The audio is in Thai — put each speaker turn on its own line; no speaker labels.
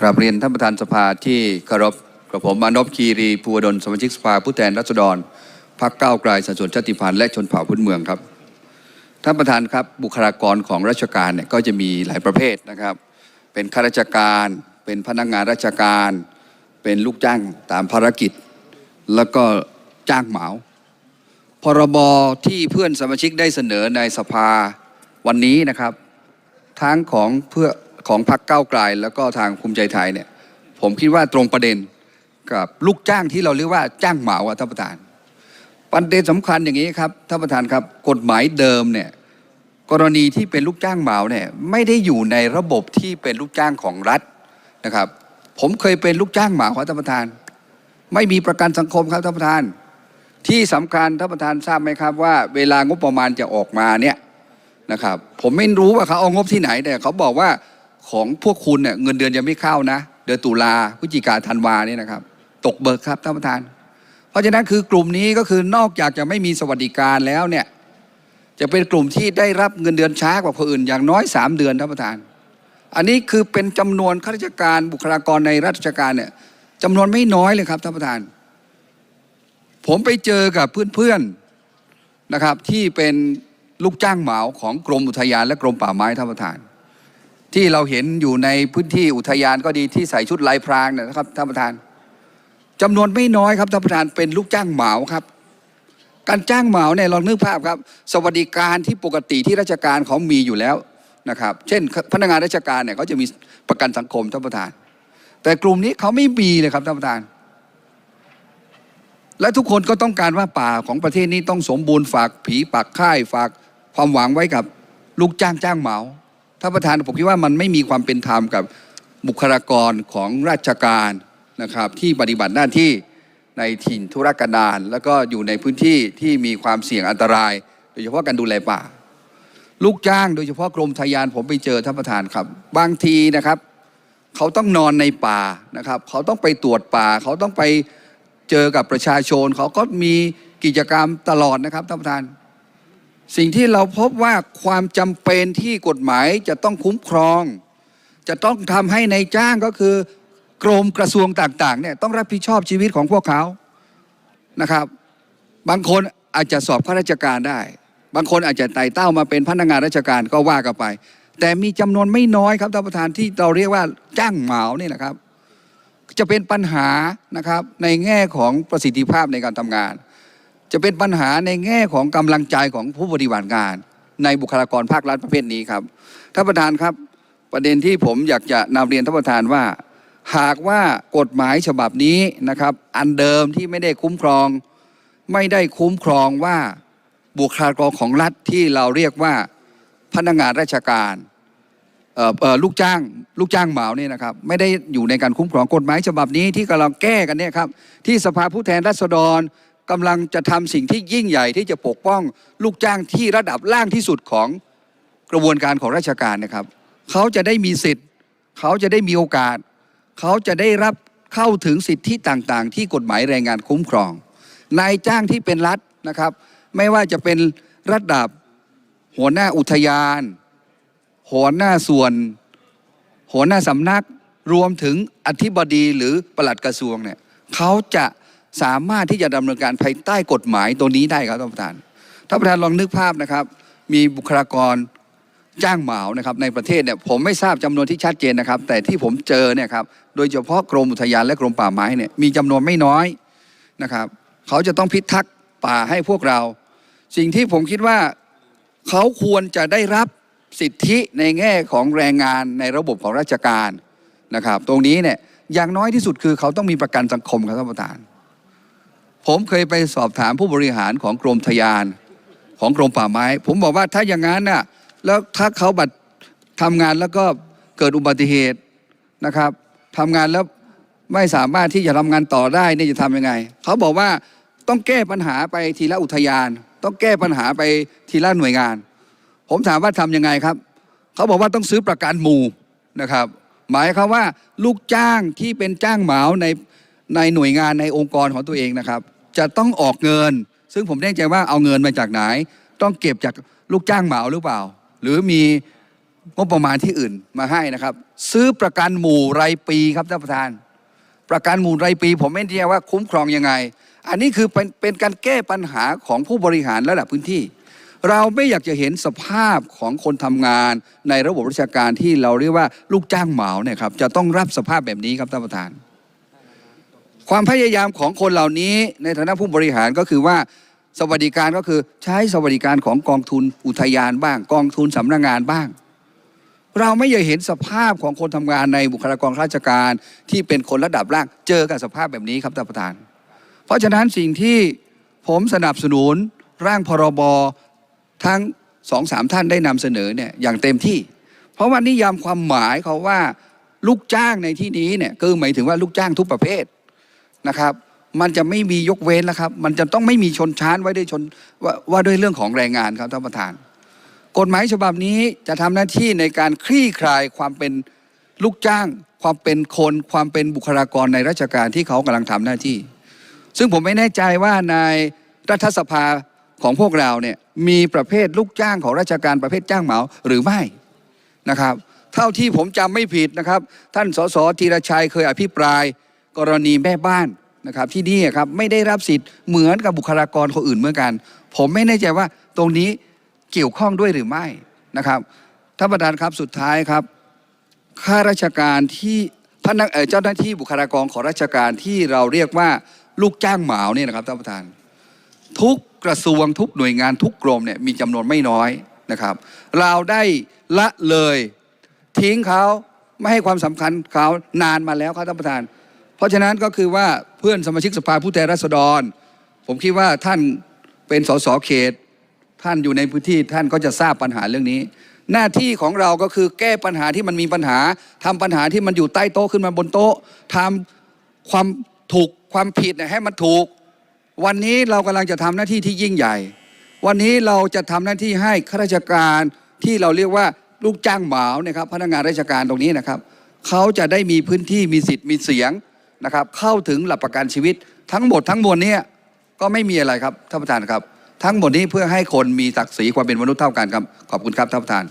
กราบเรียนท่านประธานสภาที่เคารพกับผมมานพคีรีภูวดลสมาชิกสภาผู้แทนราษฎรพรรคก้าวไกลสัดส่วนชาติพันธุ์และชนเผ่าพื้นเมืองครับท่านประธานครับบุคลากรของราชการเนี่ยก็จะมีหลายประเภทนะครับ เป็นข้าราชการ เป็นพนักงานราชการ เป็นลูกจ้างตามภารกิจ แล้วก็จ้างเหมาพรบที่เพื่อนสมาชิกได้เสนอในสภาวันนี้นะครับ ทั้งของเพื่อ ของพรรคก้าวไกลแล้วก็ทางภูมิใจไทยเนี่ย ผมคิดว่าตรงประเด็นกับลูกจ้างที่เราเรียกว่าจ้างเหมาอะท่านประธาน ประเด็นสำคัญอย่างนี้ครับท่านประธานครับกฎหมายเดิมเนี่ยกรณีที่เป็นลูกจ้างเหมาเนี่ยไม่ได้อยู่ในระบบที่เป็นลูกจ้างของรัฐนะครับ ผมเคยเป็นลูกจ้างเหมาครับท่านประธาน ไม่มีประกันสังคมครับท่านประธาน ที่สำคัญท่านประธานทราบไหมครับว่า เวลางบประมาณจะออกมาเนี่ยนะครับ ผมไม่รู้ว่าเขาเอางบที่ไหนแต่เขาบอกว่า ของพวกคุณเนี่ยเงินเดือนยังไม่เข้านะ เดือนตุลาพฤศจิกาธันวาเนี่ยนะครับ ตกเบิกครับท่านประธาน เพราะฉะนั้นคือกลุ่มนี้ก็คือนอกจากจะไม่มีสวัสดิการแล้วเนี่ยจะเป็นกลุ่มที่ได้รับเงินเดือนช้ากว่าคนอื่น อย่างน้อย 3 เดือนท่านประธาน อันนี้คือเป็นจำนวนข้าราชการบุคลากรในราชการเนี่ยจำนวนไม่น้อยเลยครับท่านประธาน ผมไปเจอกับเพื่อนๆนะครับที่เป็นลูกจ้างเหมาของกรมอุทยานและกรมป่าไม้ท่านประธาน ที่เราเห็นอยู่ในพื้นที่อุทยานก็ดีที่ใส่ชุดลายพรางเนยนะครับท่านประธานจำนวนไม่น้อยครับท่านประธานเป็นลูกจ้างเหมาครับ การจ้างเหมาเนี่ยลองนึกภาพครับ สวัสดิการที่ปกติที่ราชการเขามีอยู่แล้วนะครับ เช่น พนักงานราชการเนี่ยเขาจะมีประกันสังคมท่านประธาน แต่กลุ่มนี้เขาไม่มีเลยครับท่านประธาน และทุกคนก็ต้องการว่าป่าของประเทศนี้ต้องสมบูรณ์ฝากผีปากค่ายฝากความหวังไว้กับลูกจ้างจ้างเหมา ท่านประธานผมคิดว่ามันไม่มีความเป็นธรรมกับบุคลากรของราชการนะครับที่ปฏิบัติหน้าที่ในถิ่นธุรกันดารแล้วก็อยู่ในพื้นที่ที่มีความเสี่ยงอันตราย โดยเฉพาะการดูแลป่า ลูกจ้างโดยเฉพาะกรมทยานผมไปเจอท่านประธานครับ บางทีนะครับ เขาต้องนอนในป่านะครับ เขาต้องไปตรวจป่า เขาต้องไปเจอกับประชาชน เขาก็มีกิจกรรมตลอดนะครับท่านประธาน สิ่งที่เราพบว่าความจำเป็นที่กฎหมายจะต้องคุ้มครอง จะต้องทำให้ในายจ้างก็คือกรมกระทรวงต่างๆเนี่ยต้องรับผิดชอบชีวิตของพวกเขานะครับ บางคนอาจจะสอบข้าราชการได้ บางคนอาจจะไต่เต้ามาเป็นพนักงานราชการก็ว่ากันไป แต่มีจำนวนไม่น้อยครับท่านประธานที่เราเรียกว่าจ้างเหมาเนี่ยนะครับ จะเป็นปัญหานะครับในแง่ของประสิทธิภาพในการทำงาน จะเป็นปัญหาในแง่ของกำลังใจของผู้ปฏิบัติงาน ในบุคลากรภาครัฐประเภทนี้ครับท่านประธานครับประเด็นที่ผมอยากจะนำเรียนท่านประธานว่า หากว่ากฎหมายฉบับนี้นะครับ อันเดิมที่ไม่ได้คุ้มครอง ไม่ได้คุ้มครองว่าบุคลากรของรัฐที่เราเรียกว่าพนักงานราชการลูกจ้างลูกจ้างเหมาเนี่ยนะครับ ไม่ได้อยู่ในการคุ้มครองกฎหมายฉบับนี้ที่กำลังแก้กันเนี่ยครับที่สภาผู้แทนราษฎร กำลังจะทำสิ่งที่ยิ่งใหญ่ที่จะปกป้องลูกจ้างที่ระดับล่างที่สุดของกระบวนการของราชการนะครับ เขาจะได้มีสิทธิ์ เขาจะได้มีโอกาส เขาจะได้รับเข้าถึงสิทธิต่างๆ ที่กฎหมายแรงงานคุ้มครอง นายจ้างที่เป็นรัฐนะครับ ไม่ว่าจะเป็นระดับหัวหน้าอุทยาน หัวหน้าส่วน หัวหน้าสำนักรวมถึงอธิบดีหรือปลัดกระทรวงเนี่ยเขาจะ สามารถที่จะดำเนินการภายใต้กฎหมายตัวนี้ได้ครับท่านประธานท่านประธานลองนึกภาพนะครับ มีบุคลากรจ้างเหมานะครับในประเทศเนี่ยผมไม่ทราบจำนวนที่ชัดเจนนะครับ แต่ที่ผมเจอเนี่ยครับโดยเฉพาะกรมอุทยานและกรมป่าไม้เนี่ยมีจำนวนไม่น้อยนะครับ เขาจะต้องพิทักษ์ป่าให้พวกเรา สิ่งที่ผมคิดว่าเขาควรจะได้รับสิทธิในแง่ของแรงงานในระบบของราชการนะครับ ตรงนี้เนี่ยอย่างน้อยที่สุดคือเขาต้องมีประกันสังคมครับท่านประธาน ผมเคยไปสอบถามผู้บริหารของกรมทยานของกรมป่าไม้ ผมบอกว่าถ้าอย่างนั้นน่ะแล้วถ้าเขาบัตรทำงานแล้วก็เกิดอุบัติเหตุนะครับทำงานแล้วไม่สามารถที่จะทำงานต่อได้เนี่ยจะทำยังไง เขาบอกว่าต้องแก้ปัญหาไปทีละอุทยาน ต้องแก้ปัญหาไปทีละหน่วยงาน ผมถามว่าทำยังไงครับ เขาบอกว่าต้องซื้อประกันหมู่นะครับ หมายความว่าลูกจ้างที่เป็นจ้างเหมาในในหน่วยงานในองค์กรของตัวเองนะครับ จะต้องออกเงิน ซึ่งผมแน่ใจว่าเอาเงินมาจากไหน ต้องเก็บจากลูกจ้างเหมาหรือเปล่า หรือมีงบประมาณที่อื่นมาให้นะครับ ซื้อประกันหมู่รายปีครับท่านประธาน ประกันหมู่รายปี ผมไม่แน่ว่าคุ้มครองยังไง อันนี้คือเป็นเป็นการแก้ปัญหาของผู้บริหารระดับพื้นที่ เราไม่อยากจะเห็นสภาพของคนทำงาน ในระบบราชการที่เราเรียกว่าลูกจ้างเหมาเนี่ยครับจะต้องรับสภาพแบบนี้ครับท่านประธาน ความพยายามของคนเหล่านี้ในฐานะผู้บริหารก็คือว่าสวัสดิการก็คือใช้สวัสดิการของกองทุนอุทยานบ้าง กองทุนสำนักงานบ้าง เราไม่อยเห็นสภาพของคนทำงานในบุคลากรราชการที่เป็นคนระดับล่างเจอกับสภาพแบบนี้ครับท่านประธาน เพราะฉะนั้นสิ่งที่ผมสนับสนุนร่างพรบทั้งสองสามท่านได้นำเสนอเนี่ยอย่างเต็มที่ เพราะว่านิยามความหมายเขาว่าลูกจ้างในที่นี้เนี่ยก็หมายถึงว่าลูกจ้างทุกประเภท นะครับ มันจะไม่มียกเว้นแล้วครับ มันจะต้องไม่มีชนชั้นไว้ด้วยชนว่าว่าด้วยเรื่องของแรงงานครับท่านประธาน กฎหมายฉบับนี้จะทำหน้าที่ในการคลี่คลายความเป็นลูกจ้าง ความเป็นคนความเป็นบุคลากรในราชการที่เขากำลังทำหน้าที่ ซึ่งผมไม่แน่ใจว่าในรัฐสภาของพวกเราเนี่ยมีประเภทลูกจ้างของราชการประเภทจ้างเหมาหรือไม่นะครับ เท่าที่ผมจำไม่ผิดนะครับ ท่านสสธีรชัยเคยอภิปราย กรณีแม่บ้านนะครับที่นี่ครับไม่ได้รับสิทธิ์เหมือนกับบุคลากรคนอื่นเหมือนกัน ผมไม่แน่ใจว่าตรงนี้เกี่ยวข้องด้วยหรือไม่นะครับท่านประธานครับสุดท้ายครับข้าราชการที่พนักเอ่อเจ้าหน้าที่บุคลากรของราชการที่เราเรียกว่าลูกจ้างเหมาเนี่ยนะครับท่านประธาน ทุกกระทรวงทุกหน่วยงานทุกกรมเนี่ยมีจำนวนไม่น้อยนะครับ เราได้ละเลยทิ้งเขาไม่ให้ความสำคัญเขานานมาแล้วครับท่านประธาน เพราะฉะนั้นก็คือว่าเพื่อนสมาชิกสภาผู้แทนราษฎร ผมคิดว่าท่านเป็นสสเขต ท่านอยู่ในพื้นที่ท่านก็จะทราบปัญหาเรื่องนี้ หน้าที่ของเราก็คือแก้ปัญหาที่มันมีปัญหาทำปัญหาที่มันอยู่ใต้โต๊ะขึ้นมาบนโต๊ะทำความถูกความผิดให้มันถูก วันนี้เรากำลังจะทำหน้าที่ที่ยิ่งใหญ่ วันนี้เราจะทำหน้าที่ให้ข้าราชการที่เราเรียกว่าลูกจ้างเหมาเนี่ยครับพนักงานราชการตรงนี้นะครับเขาจะได้มีพื้นที่มีสิทธิ์มีเสียง นะครับเข้าถึงหลักประกันชีวิต ทั้งหมดทั้งมวลนี้ก็ไม่มีอะไรครับท่านประธานครับ ทั้งหมดนี้เพื่อให้คนมีศักดิ์ศรีความเป็นมนุษย์เท่ากันครับขอบคุณครับท่านประธาน